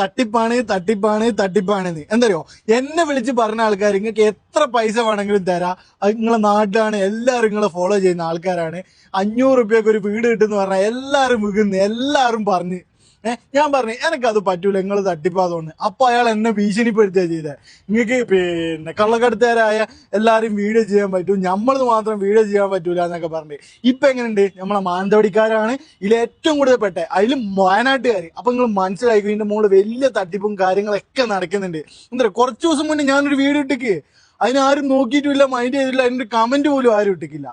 തട്ടിപ്പാണ് തട്ടിപ്പാണ് തട്ടിപ്പാണെന്ന് എന്തറിയോ? എന്നെ വിളിച്ച് പറഞ്ഞ ആൾക്കാർ നിങ്ങൾക്ക് എത്ര പൈസ വേണമെങ്കിലും തരാം. നിങ്ങളെ നാട്ടിലാണ് എല്ലാവരും നിങ്ങളെ ഫോളോ ചെയ്യുന്ന ആൾക്കാരാണ്. അഞ്ഞൂറ് റുപ്യക്ക് ഒരു വീട് കിട്ടുമെന്ന് പറഞ്ഞാൽ എല്ലാവരും വികുന്നു എല്ലാവരും പറഞ്ഞ്. ഞാൻ പറഞ്ഞു എനിക്കത് പറ്റൂല നിങ്ങൾ തട്ടിപ്പാതുകൊണ്ട് അപ്പൊ അയാൾ എന്നെ ഭീഷണിപ്പെടുത്തുക ചെയ്തത് നിങ്ങൾക്ക് പിന്നെ കള്ളക്കടത്തുകാരായ എല്ലാരും വീഡിയോ ചെയ്യാൻ പറ്റും നമ്മളത് മാത്രം വീഡിയോ ചെയ്യാൻ പറ്റൂല എന്നൊക്കെ പറഞ്ഞു ഇപ്പൊ എങ്ങനെയുണ്ട്? നമ്മളെ മാനന്തവടിക്കാരാണ് ഇതിൽ ഏറ്റവും കൂടുതൽ പെട്ടെ അതിലും വയനാട്ടുകാർ. അപ്പൊ നിങ്ങൾ മനസ്സിലാക്കി ഇതിന്റെ മോൾ വലിയ തട്ടിപ്പും കാര്യങ്ങളൊക്കെ നടക്കുന്നുണ്ട്. എന്താ കുറച്ച് ദിവസം മുന്നേ ഞാനൊരു വീഡിയോ ഇട്ടിക്ക്. അതിനാരും നോക്കിയിട്ടില്ല മൈൻഡ് ചെയ്തില്ല അതിന്റെ കമന്റ് പോലും ആരും ഇട്ടിക്കില്ല.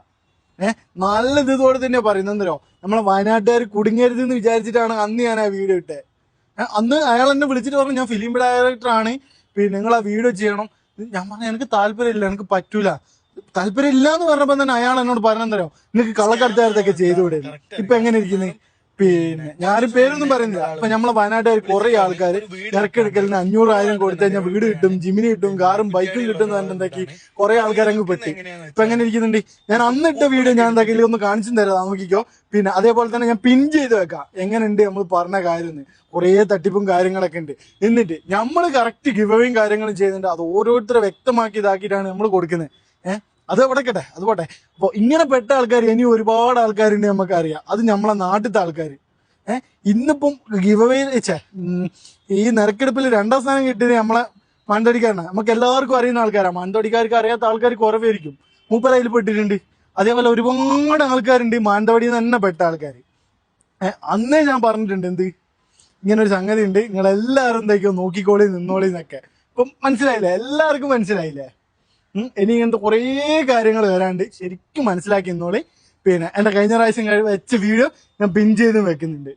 ഏഹ് നല്ല ഇതോടെ തന്നെ പറയുന്നോ നമ്മളെ വയനാട്ടുകാർ കുടുങ്ങരുത് എന്ന് വിചാരിച്ചിട്ടാണ് അന്ന് ഞാൻ ആ വീഡിയോ ഇട്ടേ. അന്ന് അയാൾ എന്നെ വിളിച്ചിട്ട് പറഞ്ഞു ഞാൻ ഫിലിം ഡയറക്ടറാണ് പിന്നെ നിങ്ങൾ ആ വീഡിയോ ചെയ്യണം. ഞാൻ പറഞ്ഞു എനിക്ക് താല്പര്യമില്ല എനിക്ക് പറ്റൂല. താല്പര്യം ഇല്ല എന്ന് പറഞ്ഞപ്പോ തന്നെ അയാൾ എന്നോട് പറഞ്ഞെന്തരോ നിങ്ങൾക്ക് ചെയ്തു ചെയ്തുകൂടെ? ഇപ്പൊ എങ്ങനെ ഇരിക്കുന്നത് പിന്നെ ഞാനൊരു പേരൊന്നും പറയുന്നില്ല. അപ്പൊ നമ്മളെ വയനാട്ടുകാർ കുറെ ആൾക്കാർ ഇറക്കെടുക്കലിന് അഞ്ഞൂറായിരം കൊടുത്തു കഴിഞ്ഞാൽ വീട് കിട്ടും ജിമിന് കിട്ടും കാറും ബൈക്കും കിട്ടും പറഞ്ഞിട്ടുണ്ടാക്കി കുറെ ആൾക്കാർ അങ്ങ് പെട്ടി. ഇപ്പൊ എങ്ങനെ ഇരിക്കുന്നുണ്ട്? ഞാൻ അന്നിട്ട വീഡിയോ ഞാൻ എന്താക്കി? ഒന്ന് കാണിച്ചു തരാം നോക്കിക്കോ. പിന്നെ അതേപോലെ തന്നെ ഞാൻ പിൻ ചെയ്ത് വെക്കാം. എങ്ങനെയുണ്ട് നമ്മൾ പറഞ്ഞ കാര്യം കുറേ തട്ടിപ്പും കാര്യങ്ങളൊക്കെ ഉണ്ട്. എന്നിട്ട് നമ്മൾ കറക്റ്റ് ഗിവയും കാര്യങ്ങളും ചെയ്യുന്നുണ്ട്. അത് ഓരോരുത്തരെ വ്യക്തമാക്കി ഇതാക്കിയിട്ടാണ് നമ്മൾ കൊടുക്കുന്നത്. ഏഹ്? അത് അവിടെക്കട്ടെ അത് പോട്ടെ. അപ്പൊ ഇങ്ങനെ പെട്ട ആൾക്കാർ ഇനി ഒരുപാട് ആൾക്കാരുണ്ട് നമുക്കറിയാം. അത് നമ്മളെ നാട്ടിലത്തെ ആൾക്കാർ ഏഹ് ഇന്നിപ്പം ഗിവവേ ഛെ, ഉം, ഈ നിരക്കെടുപ്പിൽ രണ്ടാം സ്ഥാനം കിട്ടിയത് നമ്മളെ മണ്ടടിക്കാരനാണ് നമുക്ക് എല്ലാവർക്കും അറിയുന്ന ആൾക്കാരാണ് മാനന്തവാടിക്കാർക്ക് അറിയാത്ത ആൾക്കാർ കുറവായിരിക്കും മൂപ്പരയിൽ പെട്ടിട്ടുണ്ട്. അതേപോലെ ഒരുപാട് ആൾക്കാരുണ്ട് മാനന്തവാടിയിൽ തന്നെ പെട്ട ആൾക്കാർ അന്നേ ഞാൻ പറഞ്ഞിട്ടുണ്ട് എന്ത്? ഇങ്ങനെ ഒരു സംഗതി ഉണ്ട് നിങ്ങളെല്ലാവരും എന്തൊക്കെയോ നോക്കിക്കോളി നിന്നോളി എന്നൊക്കെ. ഇപ്പം മനസ്സിലായില്ലേ? എല്ലാവർക്കും മനസ്സിലായില്ലേ? ഇനി ഇങ്ങനത്തെ കുറേ കാര്യങ്ങൾ വരാണ്ട് ശരിക്കും മനസ്സിലാക്കി എന്നോളി പിന്നെ എന്റെ കഴിഞ്ഞ പ്രാവശ്യം വെച്ച വീഡിയോ ഞാൻ പിൻ ചെയ്ത് വെക്കുന്നുണ്ട്.